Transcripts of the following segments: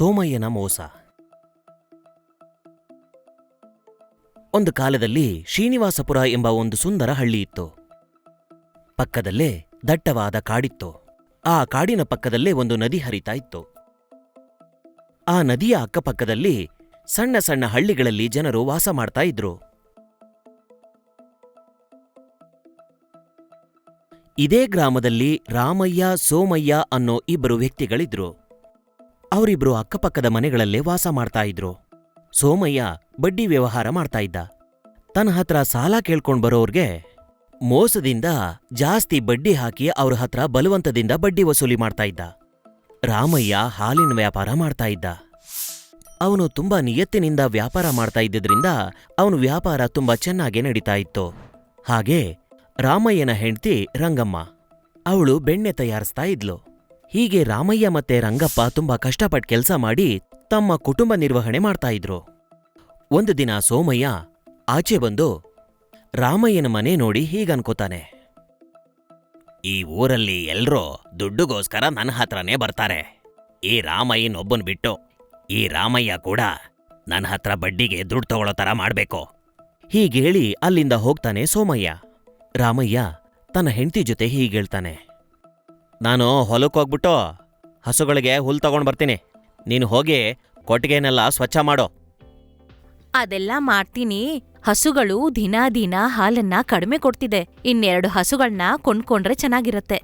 ಸೋಮಯ್ಯನ ಮೋಸ. ಒಂದು ಕಾಲದಲ್ಲಿ ಶ್ರೀನಿವಾಸಪುರ ಎಂಬ ಒಂದು ಸುಂದರ ಹಳ್ಳಿ ಇತ್ತು. ಪಕ್ಕದಲ್ಲೇ ದಟ್ಟವಾದ ಕಾಡಿತ್ತು. ಆ ಕಾಡಿನ ಪಕ್ಕದಲ್ಲೇ ಒಂದು ನದಿ ಹರಿತಾ ಇತ್ತು. ಆ ನದಿಯ ಅಕ್ಕಪಕ್ಕದಲ್ಲಿ ಸಣ್ಣ ಸಣ್ಣ ಹಳ್ಳಿಗಳಲ್ಲಿ ಜನರು ವಾಸ ಮಾಡ್ತಾ ಇದ್ರು. ಇದೇ ಗ್ರಾಮದಲ್ಲಿ ರಾಮಯ್ಯ, ಸೋಮಯ್ಯ ಅನ್ನೋ ಇಬ್ಬರು ವ್ಯಕ್ತಿಗಳಿದ್ರು. ಅವರಿಬ್ರು ಅಕ್ಕಪಕ್ಕದ ಮನೆಗಳಲ್ಲೇ ವಾಸ ಮಾಡ್ತಾ ಇದ್ರು. ಸೋಮಯ್ಯ ಬಡ್ಡಿ ವ್ಯವಹಾರ ಮಾಡ್ತಾ ಇದ್ದ. ತನ್ನ ಹತ್ರ ಸಾಲ ಕೇಳ್ಕೊಂಡ್ ಬರೋರ್ಗೆ ಮೋಸದಿಂದ ಜಾಸ್ತಿ ಬಡ್ಡಿ ಹಾಕಿ ಅವ್ರ ಹತ್ರ ಬಲವಂತದಿಂದ ಬಡ್ಡಿ ವಸೂಲಿ ಮಾಡ್ತಾ ಇದ್ದ. ರಾಮಯ್ಯ ಹಾಲಿನ ವ್ಯಾಪಾರ ಮಾಡ್ತಾ ಇದ್ದ. ಅವನು ತುಂಬಾ ನಿಯತ್ತಿನಿಂದ ವ್ಯಾಪಾರ ಮಾಡ್ತಾ ಇದ್ದಿದ್ರಿಂದ ಅವನು ವ್ಯಾಪಾರ ತುಂಬಾ ಚೆನ್ನಾಗೇ ನಡೀತಾ ಇತ್ತು. ಹಾಗೆ ರಾಮಯ್ಯನ ಹೆಂಡ್ತಿ ರಂಗಮ್ಮ, ಅವಳು ಬೆಣ್ಣೆ ತಯಾರಿಸ್ತಾ ಇದ್ಲು. ಹೀಗೆ ರಾಮಯ್ಯ ಮತ್ತೆ ರಂಗಪ್ಪ ತುಂಬಾ ಕಷ್ಟಪಟ್ಟು ಕೆಲಸ ಮಾಡಿ ತಮ್ಮ ಕುಟುಂಬ ನಿರ್ವಹಣೆ ಮಾಡ್ತಾ ಇದ್ರು. ಒಂದು ದಿನ ಸೋಮಯ್ಯ ಆಚೆ ಬಂದು ರಾಮಯ್ಯನ ಮನೆ ನೋಡಿ ಹೀಗನ್ಕೋತಾನೆ. ಈ ಊರಲ್ಲಿ ಎಲ್ರೂ ದುಡ್ಡುಗೋಸ್ಕರ ನನ್ನ ಹತ್ರನೇ ಬರ್ತಾರೆ. ಈ ರಾಮಯ್ಯನೊಬ್ಬನ್ ಬಿಟ್ಟು ಈ ರಾಮಯ್ಯ ಕೂಡ ನನ್ನ ಹತ್ರ ಬಡ್ಡಿಗೆ ದುಡ್ಡು ತಗೊಳ್ಳೋ ತರ ಮಾಡ್ಬೇಕು. ಹೀಗೇಳಿ ಅಲ್ಲಿಂದ ಹೋಗ್ತಾನೆ ಸೋಮಯ್ಯ. ರಾಮಯ್ಯ ತನ್ನ ಹೆಂಡತಿ ಜೊತೆ ಹೀಗೇಳ್ತಾನೆ. ನಾನು ಹೊಲಕ್ಕೆ ಹೋಗ್ಬಿಟ್ಟು ಹಸುಗಳಿಗೆ ಹುಲ್ ತಗೊಂಡು ಬರ್ತೀನಿ. ನೀನು ಹೋಗಿ ಕೊಟ್ಟಿಗೆನೆಲ್ಲ ಸ್ವಚ್ಛ ಮಾಡೋ. ಅದೆಲ್ಲ ಮಾಡ್ತೀನಿ. ಹಸುಗಳು ದಿನಾ ದಿನ ಹಾಲನ್ನ ಕಡಿಮೆ ಕೊಡ್ತಿದೆ. ಇನ್ನೆರಡು ಹಸುಗಳನ್ನ ಕೊಂಡ್ಕೊಂಡ್ರೆ ಚೆನ್ನಾಗಿರತ್ತೆ.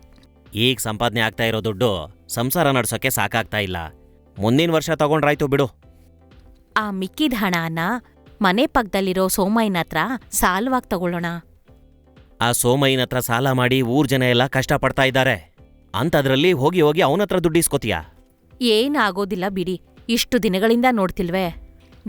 ಈಗ ಸಂಪಾದನೆ ಆಗ್ತಾ ಇರೋ ದುಡ್ಡು ಸಂಸಾರ ನಡ್ಸೋಕೆ ಸಾಕಾಗ್ತಾ ಇಲ್ಲ. ಮುಂದಿನ ವರ್ಷ ತಗೊಂಡ್ರಾಯ್ತು ಬಿಡು. ಆ ಮಿಕ್ಕಿದ ಹಣನ ಮನೆ ಪಕ್ಕದಲ್ಲಿರೋ ಸೋಮಯ್ಯನ ಹತ್ರ ಸಾಲವಾಗಿ ತಗೊಳ್ಳೋಣ. ಆ ಸೋಮಯ್ಯನ ಹತ್ರ ಸಾಲ ಮಾಡಿ ಊರ್ ಜನ ಎಲ್ಲ ಕಷ್ಟಪಡ್ತಾ ಇದ್ದಾರೆ. ಅಂಥದ್ರಲ್ಲಿ ಹೋಗಿ ಹೋಗಿ ಅವನತ್ರ ದುಡ್ಡು ಇಸ್ಕೋತೀಯ? ಏನಾಗೋದಿಲ್ಲ ಬಿಡಿ. ಇಷ್ಟು ದಿನಗಳಿಂದ ನೋಡ್ತಿಲ್ವೇ?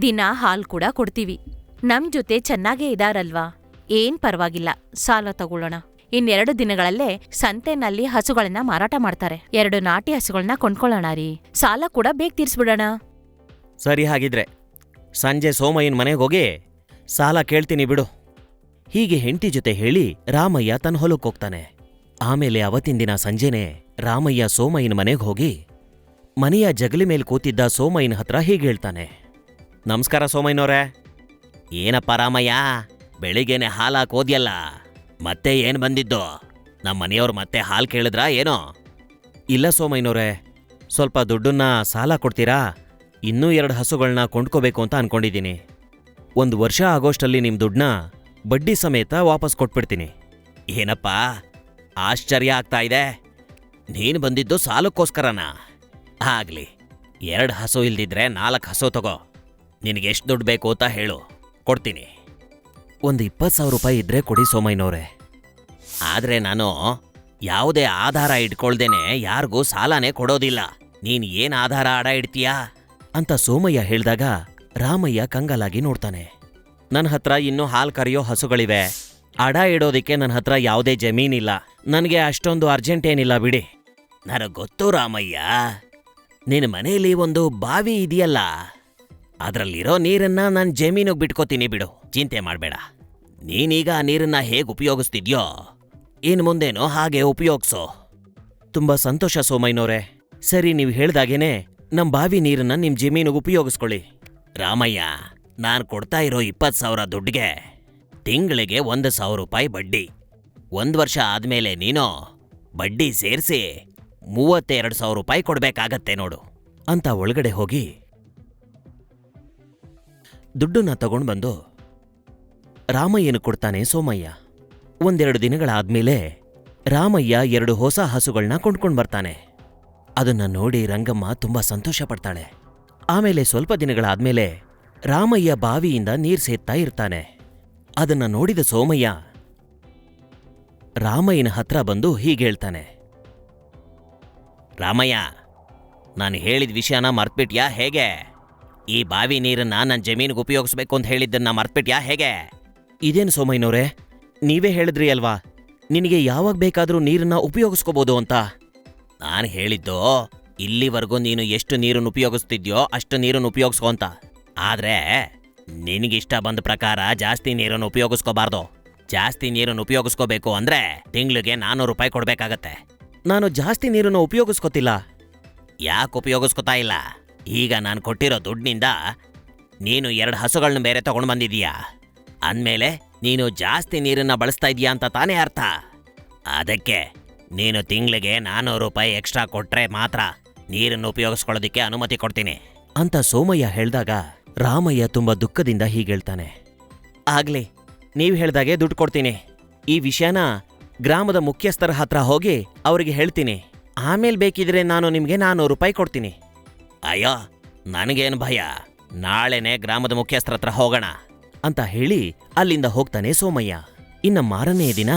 ದಿನ ಹಾಲ್ ಕೂಡ ಕೊಡ್ತೀವಿ. ನಮ್ ಜೊತೆ ಚೆನ್ನಾಗೇ ಇದಾರಲ್ವಾ? ಏನ್ ಪರವಾಗಿಲ್ಲ. ಸಾಲ ತಗೊಳ್ಳೋಣ. ಇನ್ನೆರಡು ದಿನಗಳಲ್ಲೇ ಸಂತೆನಲ್ಲಿ ಹಸುಗಳನ್ನ ಮಾರಾಟ ಮಾಡ್ತಾರೆ. ಎರಡು ನಾಟಿ ಹಸುಗಳನ್ನ ಕೊಂಡ್ಕೊಳ್ಳೋಣ ರೀ. ಸಾಲ ಕೂಡ ಬೇಗ ತೀರ್ಸ್ಬಿಡೋಣ. ಸರಿ ಹಾಗಿದ್ರೆ ಸಂಜೆ ಸೋಮಯ್ಯನ್ ಮನೆಗೆ ಹೋಗಿ ಸಾಲ ಕೇಳ್ತೀನಿ ಬಿಡು. ಹೀಗೆ ಹೆಂಡತಿ ಜೊತೆ ಹೇಳಿ ರಾಮಯ್ಯ ತನ್ನ ಹೊಲಕ್ಕೆ ಹೋಗ್ತಾನೆ. ಆಮೇಲೆ ಅವತ್ತಿನ ದಿನ ಸಂಜೆನೆ ರಾಮಯ್ಯ ಸೋಮಯ್ಯನ ಮನೆಗೆ ಹೋಗಿ ಮನೆಯ ಜಗಲಿ ಮೇಲೆ ಕೂತಿದ್ದ ಸೋಮಯ್ಯನ ಹತ್ರ ಹೀಗೆ ಹೇಳ್ತಾನೆ. ನಮಸ್ಕಾರ ಸೋಮಯ್ಯನವ್ರೆ. ಏನಪ್ಪ ರಾಮಯ್ಯ, ಬೆಳಿಗ್ಗೆನೆ ಹಾಲು ಹಾಕೋದ್ಯಲ್ಲ ಮತ್ತೆ ಏನು ಬಂದಿದ್ದು? ನಮ್ಮ ಮನೆಯವ್ರು ಮತ್ತೆ ಹಾಲು ಕೇಳಿದ್ರಾ ಏನೋ? ಇಲ್ಲ ಸೋಮಯ್ಯನವ್ರೆ, ಸ್ವಲ್ಪ ದುಡ್ಡನ್ನ ಸಾಲ ಕೊಡ್ತೀರಾ? ಇನ್ನೂ ಎರಡು ಹಸುಗಳನ್ನ ಕೊಂಡ್ಕೋಬೇಕು ಅಂತ ಅನ್ಕೊಂಡಿದ್ದೀನಿ. ಒಂದು ವರ್ಷ ಆಗೋಷ್ಟಲ್ಲಿ ನಿಮ್ಮ ದುಡ್ಡನ್ನ ಬಡ್ಡಿ ಸಮೇತ ವಾಪಸ್ ಕೊಟ್ಬಿಡ್ತೀನಿ. ಏನಪ್ಪ ಆಶ್ಚರ್ಯ ಆಗ್ತಾ ಇದೆ. ನೀನು ಬಂದಿದ್ದು ಸಾಲಕ್ಕೋಸ್ಕರನಾ? ಆಗಲಿ, ಎರಡು ಹಸು ಇಲ್ದಿದ್ರೆ ನಾಲ್ಕು ಹಸು ತಗೋ. ನಿನಗೆ ಎಷ್ಟು ದುಡ್ಡು ಬೇಕು ಅಂತ ಹೇಳು. ಕೊಡ್ತೀನಿ. ಒಂದು ಇಪ್ಪತ್ತು ಸಾವಿರ ರೂಪಾಯಿ ಇದ್ರೆ ಕೊಡಿ ಸೋಮಯ್ಯನವ್ರೆ. ಆದರೆ ನಾನು ಯಾವುದೇ ಆಧಾರ ಇಟ್ಕೊಳ್ದೇನೆ ಯಾರಿಗೂ ಸಾಲನೇ ಕೊಡೋದಿಲ್ಲ. ನೀನು ಏನು ಆಧಾರ ಅಡ ಇಡ್ತೀಯಾ? ಅಂತ ಸೋಮಯ್ಯ ಹೇಳಿದಾಗ ರಾಮಯ್ಯ ಕಂಗಾಲಾಗಿ ನೋಡ್ತಾನೆ. ನನ್ನ ಹತ್ರ ಇನ್ನೂ ಹಾಲು ಕರೆಯೋ ಹಸುಗಳಿವೆ. ಅಡ ಇಡೋದಕ್ಕೆ ನನ್ನ ಹತ್ರ ಯಾವುದೇ ಜಮೀನಿಲ್ಲ. ನನಗೆ ಅಷ್ಟೊಂದು ಅರ್ಜೆಂಟ್ ಏನಿಲ್ಲ ಬಿಡಿ. ನನಗೆ ಗೊತ್ತು ರಾಮಯ್ಯ. ನಿನ್ನ ಮನೆಯಲ್ಲಿ ಒಂದು ಬಾವಿ ಇದೆಯಲ್ಲ, ಅದರಲ್ಲಿರೋ ನೀರನ್ನ ನಾನು ಜಮೀನಿಗೆ ಬಿಟ್ಕೋತೀನಿ ಬಿಡು. ಚಿಂತೆ ಮಾಡಬೇಡ. ನೀನೀಗ ಆ ನೀರನ್ನ ಹೇಗೆ ಉಪಯೋಗಿಸ್ತಿದ್ಯೋ, ಇನ್ ಮುಂದೇನೋ ಹಾಗೆ ಉಪಯೋಗಿಸೋ. ತುಂಬ ಸಂತೋಷ ಸೋಮಯ್ಯನವ್ರೆ. ಸರಿ, ನೀವು ಹೇಳ್ದಾಗೇನೆ ನಮ್ಮ ಬಾವಿ ನೀರನ್ನ ನಿಮ್ಮ ಜಮೀನಿಗೆ ಉಪಯೋಗಿಸ್ಕೊಳ್ಳಿ. ರಾಮಯ್ಯ, ನಾನು ಕೊಡ್ತಾ ಇರೋ ಇಪ್ಪತ್ತು ಸಾವಿರ ದುಡ್ಡಿಗೆ ತಿಂಗಳಿಗೆ ಒಂದು ಸಾವಿರ ರೂಪಾಯಿ ಬಡ್ಡಿ. ಒಂದು ವರ್ಷ ಆದಮೇಲೆ ನೀನು, ಬಡ್ಡಿ ಸೇರಿಸಿ ಮೂವತ್ತೆರಡು ಸಾವಿರ ರೂಪಾಯಿ ಕೊಡಬೇಕಾಗತ್ತೆ ನೋಡು, ಅಂತ ಒಳಗಡೆ ಹೋಗಿ ದುಡ್ಡನ್ನ ತಗೊಂಡು ಬಂದು ರಾಮಯ್ಯನು ಕೊಡ್ತಾನೆ ಸೋಮಯ್ಯ. ಒಂದೆರಡು ದಿನಗಳಾದ್ಮೇಲೆ ರಾಮಯ್ಯ ಎರಡು ಹೊಸ ಹಸುಗಳನ್ನ ಕೊಂಡ್ಕೊಂಡು ಬರ್ತಾನೆ. ಅದನ್ನ ನೋಡಿ ರಂಗಮ್ಮ ತುಂಬಾ ಸಂತೋಷ ಪಡ್ತಾಳೆ. ಆಮೇಲೆ ಸ್ವಲ್ಪ ದಿನಗಳಾದ್ಮೇಲೆ ರಾಮಯ್ಯ ಬಾವಿಯಿಂದ ನೀರು ಸೇದ್ತಾ ಇರ್ತಾನೆ. ಅದನ್ನ ನೋಡಿದ ಸೋಮಯ್ಯ, ರಾಮಯ್ಯನ ಹತ್ರ ಬಂದು ಹೀಗೇಳ್ತಾನೆ ರಾಮಯ್ಯ, ನಾನು ಹೇಳಿದ ವಿಷಯನ ಮರ್ತ್ಬಿಟ್ಯಾ ಹೇಗೆ? ಈ ಬಾವಿ ನೀರನ್ನ ನನ್ನ ಜಮೀನಿಗೆ ಉಪಯೋಗಿಸ್ಬೇಕು ಅಂತ ಹೇಳಿದ್ದನ್ನ ಮರ್ತ್ಬಿಟ್ಯಾ ಹೇಗೆ? ಇದೇನು ಸೋಮಯ್ಯನವ್ರೆ, ನೀವೇ ಹೇಳಿದ್ರಿ ಅಲ್ವಾ? ನಿನಗೆ ಯಾವಾಗ ಬೇಕಾದರೂ ನೀರನ್ನ ಉಪಯೋಗಿಸ್ಕೋಬೋದು ಅಂತ. ನಾನು ಹೇಳಿದ್ದು, ಇಲ್ಲಿವರೆಗೂ ನೀನು ಎಷ್ಟು ನೀರನ್ನು ಉಪಯೋಗಿಸ್ತಿದ್ಯೋ ಅಷ್ಟು ನೀರನ್ನು ಉಪಯೋಗಿಸ್ಕೊ ಅಂತ. ಆದ್ರೆ ನಿನಗಿಷ್ಟ ಬಂದ ಪ್ರಕಾರ ಜಾಸ್ತಿ ನೀರನ್ನು ಉಪಯೋಗಿಸ್ಕೋಬಾರ್ದು. ಜಾಸ್ತಿ ನೀರನ್ನು ಉಪಯೋಗಿಸ್ಕೋಬೇಕು ಅಂದ್ರೆ ತಿಂಗಳಿಗೆ ನಾನ್ನೂರು ರೂಪಾಯಿ ಕೊಡಬೇಕಾಗತ್ತೆ. ನಾನು ಜಾಸ್ತಿ ನೀರನ್ನು ಉಪಯೋಗಿಸ್ಕೋತಿಲ್ಲ. ಯಾಕೆ ಉಪಯೋಗಿಸ್ಕೋತಾ ಇಲ್ಲ? ಈಗ ನಾನು ಕೊಟ್ಟಿರೋ ದುಡ್ಡಿನಿಂದ ನೀನು ಎರಡು ಹಸುಗಳನ್ನ ಬೇರೆ ತಗೊಂಡು ಬಂದಿದೀಯಾ ಅಂದಮೇಲೆ ನೀನು ಜಾಸ್ತಿ ನೀರನ್ನ ಬಳಸ್ತಾ ಇದೀಯಾ ಅಂತ ತಾನೇ ಅರ್ಥ? ಅದಕ್ಕೆ ನೀನು ತಿಂಗಳಿಗೆ ನಾನ್ನೂರು ರೂಪಾಯಿ ಎಕ್ಸ್ಟ್ರಾ ಕೊಟ್ರೆ ಮಾತ್ರ ನೀರನ್ನು ಉಪಯೋಗಿಸ್ಕೊಳ್ಳೋದಕ್ಕೆ ಅನುಮತಿ ಕೊಡ್ತೀನಿ. ಅಂತ ಸೋಮಯ್ಯ ಹೇಳ್ದಾಗ ರಾಮಯ್ಯ ತುಂಬಾ ದುಃಖದಿಂದ ಹೀಗೇಳ್ತಾನೆ. ಆಗ್ಲಿ, ನೀವು ಹೇಳ್ದಾಗೆ ದುಡ್ಡು ಕೊಡ್ತೀನಿ. ಈ ವಿಷಯನ ಗ್ರಾಮದ ಮುಖ್ಯಸ್ಥರ ಹತ್ರ ಹೋಗಿ ಅವರಿಗೆ ಹೇಳ್ತೀನಿ. ಆಮೇಲೆ ಬೇಕಿದ್ರೆ ನಾನು ನಿಮಗೆ ನಾನ್ನೂರು ರೂಪಾಯಿ ಕೊಡ್ತೀನಿ. ಅಯ್ಯೋ, ನನಗೇನು ಭಯ. ನಾಳೆನೆ ಗ್ರಾಮದ ಮುಖ್ಯಸ್ಥರ ಹತ್ರ ಹೋಗೋಣ. ಅಂತ ಹೇಳಿ ಅಲ್ಲಿಂದ ಹೋಗ್ತಾನೆ ಸೋಮಯ್ಯ. ಇನ್ನ ಮಾರನೇ ದಿನ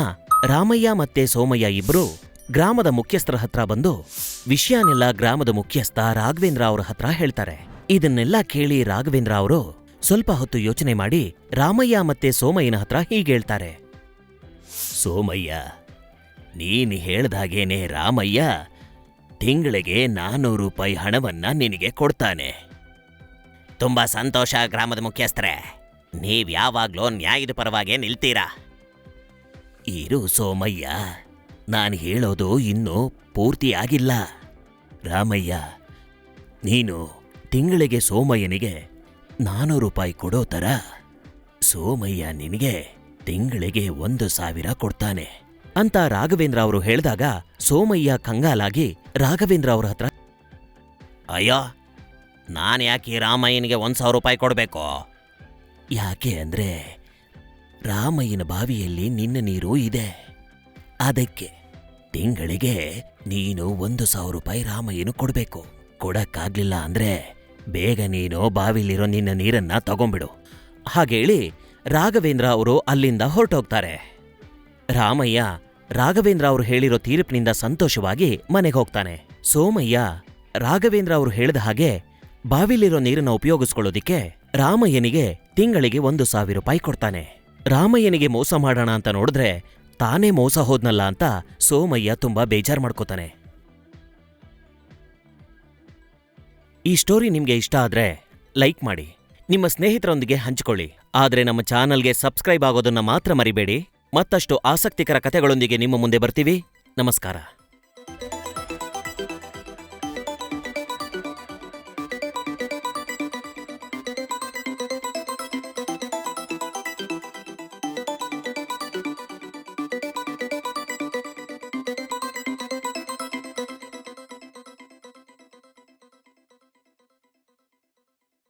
ರಾಮಯ್ಯ ಮತ್ತೆ ಸೋಮಯ್ಯ ಇಬ್ರು ಗ್ರಾಮದ ಮುಖ್ಯಸ್ಥರ ಹತ್ರ ಬಂದು ವಿಷಯನೆಲ್ಲ ಗ್ರಾಮದ ಮುಖ್ಯಸ್ಥ ರಾಘವೇಂದ್ರ ಅವರ ಹತ್ರ ಹೇಳ್ತಾರೆ. ಇದನ್ನೆಲ್ಲ ಕೇಳಿ ರಾಘವೇಂದ್ರ ಅವರು ಸ್ವಲ್ಪ ಹೊತ್ತು ಯೋಚನೆ ಮಾಡಿ ರಾಮಯ್ಯ ಮತ್ತೆ ಸೋಮಯ್ಯನ ಹತ್ರ ಹೀಗೇಳ್ತಾರೆ ಸೋಮಯ್ಯ, ನೀನು ಹೇಳ್ದಾಗೇನೆ ರಾಮಯ್ಯ, ತಿಂಗಳಿಗೆ ನಾನ್ನೂರು ರೂಪಾಯಿ ಹಣವನ್ನ ನಿನಗೆ ಕೊಡ್ತಾನೆ. ತುಂಬಾ ಸಂತೋಷ ಗ್ರಾಮದ ಮುಖ್ಯಸ್ಥರೇ, ನೀವು ಯಾವಾಗಲೂ ನ್ಯಾಯದ ಪರವಾಗೇ ನಿಲ್ತೀರಾ? ಇರು ಸೋಮಯ್ಯ, ನಾನು ಹೇಳೋದು ಇನ್ನೂ ಪೂರ್ತಿಯಾಗಿಲ್ಲ. ರಾಮಯ್ಯ, ನೀನು ತಿಂಗಳಿಗೆ ಸೋಮಯ್ಯನಿಗೆ ನಾನ್ನೂರು ರೂಪಾಯಿ ಕೊಡೋ ಥರ ಸೋಮಯ್ಯ ನಿನಗೆ ತಿಂಗಳಿಗೆ ಒಂದು ಸಾವಿರ ಕೊಡ್ತಾನೆ ಅಂತ ರಾಘವೇಂದ್ರ ಅವರು ಹೇಳಿದಾಗ ಸೋಮಯ್ಯ ಕಂಗಾಲಾಗಿ ರಾಘವೇಂದ್ರ ಅವರ ಹತ್ರ, ಅಯ್ಯೋ, ನಾನು ಯಾಕೆ ರಾಮಯ್ಯನಿಗೆ ಒಂದು ಸಾವಿರ ರೂಪಾಯಿ ಕೊಡಬೇಕು? ಯಾಕೆ ಅಂದ್ರೆ ರಾಮಯ್ಯನ ಬಾವಿಯಲ್ಲಿ ನಿನ್ನ ನೀರು ಇದೆ. ಅದಕ್ಕೆ ತಿಂಗಳಿಗೆ ನೀನು ಒಂದು ಸಾವಿರ ರೂಪಾಯಿ ರಾಮಯ್ಯನು ಕೊಡಬೇಕು. ಕೊಡಕ್ಕಾಗ್ಲಿಲ್ಲ ಅಂದ್ರೆ ಬೇಗ ನೀನು ಬಾವಿಲಿರೋ ನಿನ್ನ ನೀರನ್ನ ತಗೊಂಬಿಡು ಹಾಗೇಳಿ ರಾಘವೇಂದ್ರ ಅವರು ಅಲ್ಲಿಂದ ಹೊರಟೋಗ್ತಾರೆ. ರಾಮಯ್ಯ ರಾಘವೇಂದ್ರ ಅವರು ಹೇಳಿರೋ ತೀರ್ಪಿನಿಂದ ಸಂತೋಷವಾಗಿ ಮನೆಗೆ ಹೋಗ್ತಾನೆ. ಸೋಮಯ್ಯ ರಾಘವೇಂದ್ರ ಅವರು ಹೇಳಿದ ಹಾಗೆ ಬಾವಿಲಿರೋ ನೀರನ್ನ ಉಪಯೋಗಿಸ್ಕೊಳ್ಳೋದಿಕ್ಕೆ ರಾಮಯ್ಯನಿಗೆ ತಿಂಗಳಿಗೆ ಒಂದು ಸಾವಿರ ರೂಪಾಯಿ ಕೊಡ್ತಾನೆ. ರಾಮಯ್ಯನಿಗೆ ಮೋಸ ಮಾಡೋಣ ಅಂತ ನೋಡಿದ್ರೆ ತಾನೇ ಮೋಸ ಹೋದ್ನಲ್ಲ ಅಂತ ಸೋಮಯ್ಯ ತುಂಬಾ ಬೇಜಾರ್ ಮಾಡ್ಕೋತಾನೆ. ಈ ಸ್ಟೋರಿ ನಿಮಗೆ ಇಷ್ಟ ಆದ್ರೆ ಲೈಕ್ ಮಾಡಿ. ನಿಮ್ಮ ಸ್ನೇಹಿತರೊಂದಿಗೆ ಹಂಚಿಕೊಳ್ಳಿ. ಆದ್ರೆ ನಮ್ಮ ಚಾನಲ್ಗೆ ಸಬ್ಸ್ಕ್ರೈಬ್ ಆಗೋದನ್ನ ಮಾತ್ರ ಮರಿಬೇಡಿ. ಮತ್ತಷ್ಟು ಆಸಕ್ತಿಕರ ಕಥೆಗಳೊಂದಿಗೆ ನಿಮ್ಮ ಮುಂದೆ ಬರ್ತೀವಿ. ನಮಸ್ಕಾರ.